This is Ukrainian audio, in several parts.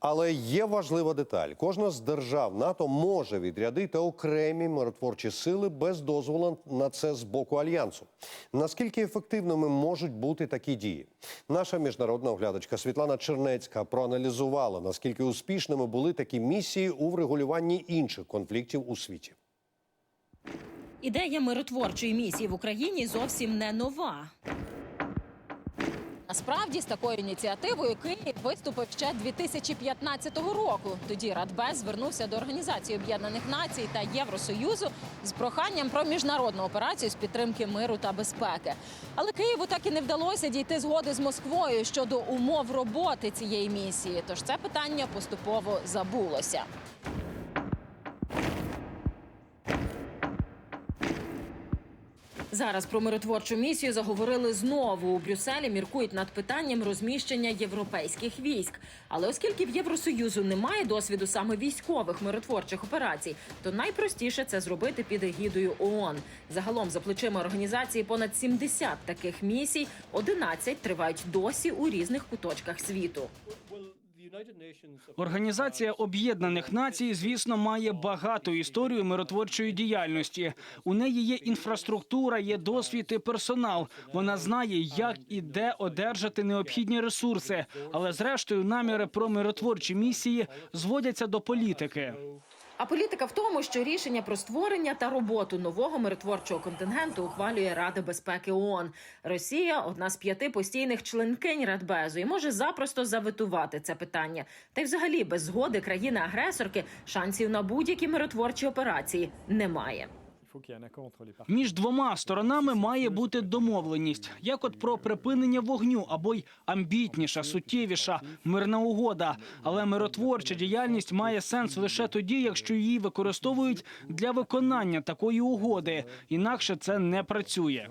Але є важлива деталь: кожна з держав НАТО може відрядити окремі миротворчі сили без дозволу на це з боку альянсу. Наскільки ефективними можуть бути такі дії? Наша міжнародна оглядачка Світлана Чернецька проаналізувала наскільки успішними були такі місії у врегулюванні інших конфліктів у світі. Ідея миротворчої місії в Україні зовсім не нова. Насправді з такою ініціативою Київ виступив ще 2015 року. Тоді Радбез звернувся до Організації Об'єднаних Націй та Євросоюзу з проханням про міжнародну операцію з підтримки миру та безпеки. Але Києву так і не вдалося дійти згоди з Москвою щодо умов роботи цієї місії. Тож це питання поступово забулося. Зараз про миротворчу місію заговорили знову. У Брюсселі міркують над питанням розміщення європейських військ. Але оскільки в Євросоюзу немає досвіду саме військових миротворчих операцій, то найпростіше це зробити під егідою ООН. Загалом за плечима організації понад 70 таких місій, 11 тривають досі у різних куточках світу. Організація Об'єднаних Націй, звісно, має багату історію миротворчої діяльності. У неї є інфраструктура, є досвід і персонал. Вона знає, як і де одержати необхідні ресурси. Але зрештою наміри про миротворчі місії зводяться до політики. А політика в тому, що рішення про створення та роботу нового миротворчого контингенту ухвалює Рада безпеки ООН. Росія одна з п'яти постійних членкинь Радбезу і може запросто заветувати це питання. Та й, взагалі, без згоди країни-агресорки шансів на будь-які миротворчі операції немає. Між двома сторонами має бути домовленість, як от про припинення вогню або й амбітніша, суттєвіша мирна угода. Але миротворча діяльність має сенс лише тоді, якщо її використовують для виконання такої угоди. Інакше це не працює.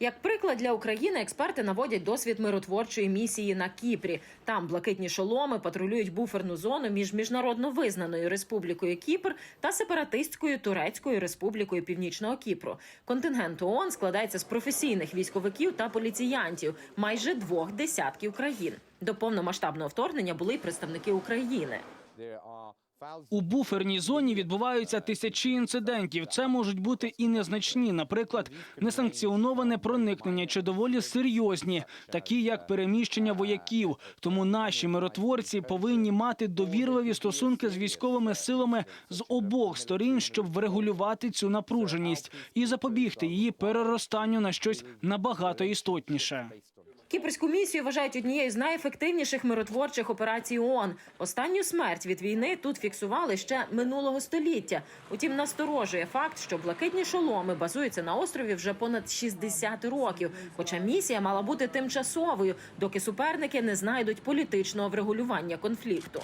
Як приклад для України, експерти наводять досвід миротворчої місії на Кіпрі. Там блакитні шоломи патрулюють буферну зону між міжнародно визнаною республікою Кіпр та сепаратистською турецькою республікою Північного Кіпру. Контингент ООН складається з професійних військовиків та поліціянтів майже двох десятків країн. До повномасштабного вторгнення були й представники України. У буферній зоні відбуваються тисячі інцидентів. Це можуть бути і незначні, наприклад, несанкціоноване проникнення чи доволі серйозні, такі як переміщення вояків. Тому наші миротворці повинні мати довірливі стосунки з військовими силами з обох сторін, щоб врегулювати цю напруженість і запобігти її переростанню на щось набагато істотніше. Кіпрську місію вважають однією з найефективніших миротворчих операцій ООН. Останню смерть від війни тут фіксували ще минулого століття. Утім, насторожує факт, що блакитні шоломи базуються на острові вже понад 60 років. Хоча місія мала бути тимчасовою, доки суперники не знайдуть політичного врегулювання конфлікту.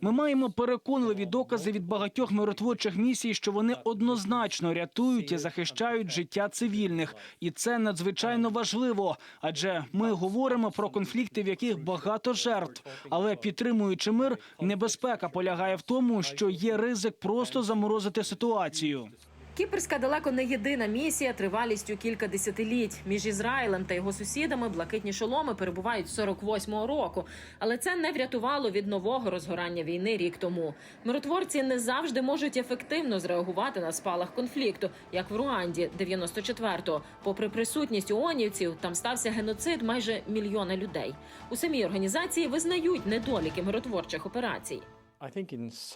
Ми маємо переконливі докази від багатьох миротворчих місій, що вони однозначно рятують і захищають життя цивільних, і це надзвичайно важливо. Адже ми говоримо про конфлікти, в яких багато жертв. Але підтримуючи мир, небезпека полягає в тому, що є ризик просто заморозити ситуацію. Кіпрська далеко не єдина місія тривалістю кілька десятиліть. Між Ізраїлем та його сусідами блакитні шоломи перебувають з 48-го року. Але це не врятувало від нового розгорання війни рік тому. Миротворці не завжди можуть ефективно зреагувати на спалах конфлікту, як в Руанді 94-го. Попри присутність ООНівців, там стався геноцид майже мільйона людей. У самій організації визнають недоліки миротворчих операцій.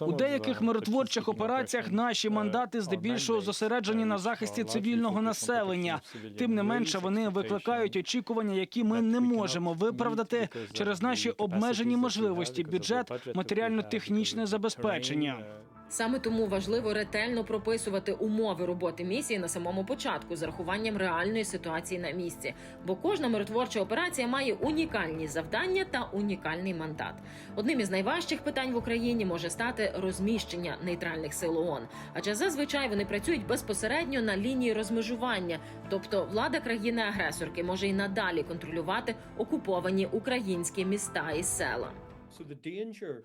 У деяких миротворчих операціях наші мандати здебільшого зосереджені на захисті цивільного населення. Тим не менше, вони викликають очікування, які ми не можемо виправдати через наші обмежені можливості, бюджет, матеріально-технічне забезпечення. Саме тому важливо ретельно прописувати умови роботи місії на самому початку з урахуванням реальної ситуації на місці. Бо кожна миротворча операція має унікальні завдання та унікальний мандат. Одним із найважчих питань в Україні може стати розміщення нейтральних сил ООН. Адже зазвичай вони працюють безпосередньо на лінії розмежування, тобто влада країни-агресорки може й надалі контролювати окуповані українські міста і села.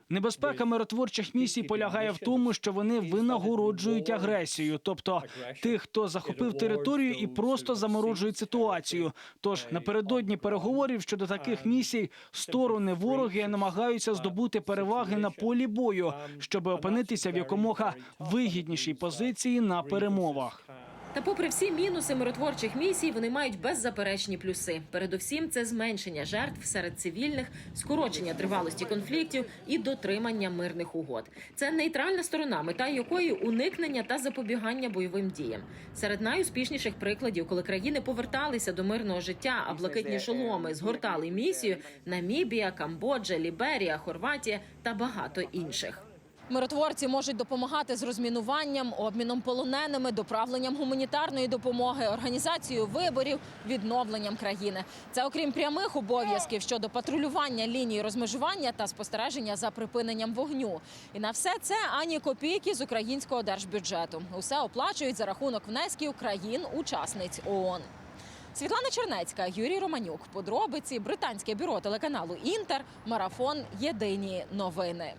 Небезпека миротворчих місій полягає в тому, що вони винагороджують агресію, тобто тих, хто захопив територію і просто заморожують ситуацію. Тож напередодні переговорів щодо таких місій сторони вороги намагаються здобути переваги на полі бою, щоб опинитися в якомога вигіднішій позиції на перемовах. Та, попри всі мінуси миротворчих місій, вони мають беззаперечні плюси. Передусім, це зменшення жертв серед цивільних, скорочення тривалості конфліктів і дотримання мирних угод. Це нейтральна сторона, мета якої уникнення та запобігання бойовим діям. Серед найуспішніших прикладів, коли країни поверталися до мирного життя, а блакитні шоломи згортали місію Намібія, Камбоджа, Ліберія, Хорватія та багато інших. Миротворці можуть допомагати з розмінуванням, обміном полоненими, доправленням гуманітарної допомоги, організацією виборів, відновленням країни. Це окрім прямих обов'язків щодо патрулювання лінії розмежування та спостереження за припиненням вогню. І на все це ані копійки з українського держбюджету. Усе оплачують за рахунок внесків країн-учасниць ООН. Світлана Чернецька, Юрій Романюк. Подробиці британське бюро телеканалу Інтер. Марафон. Єдині новини.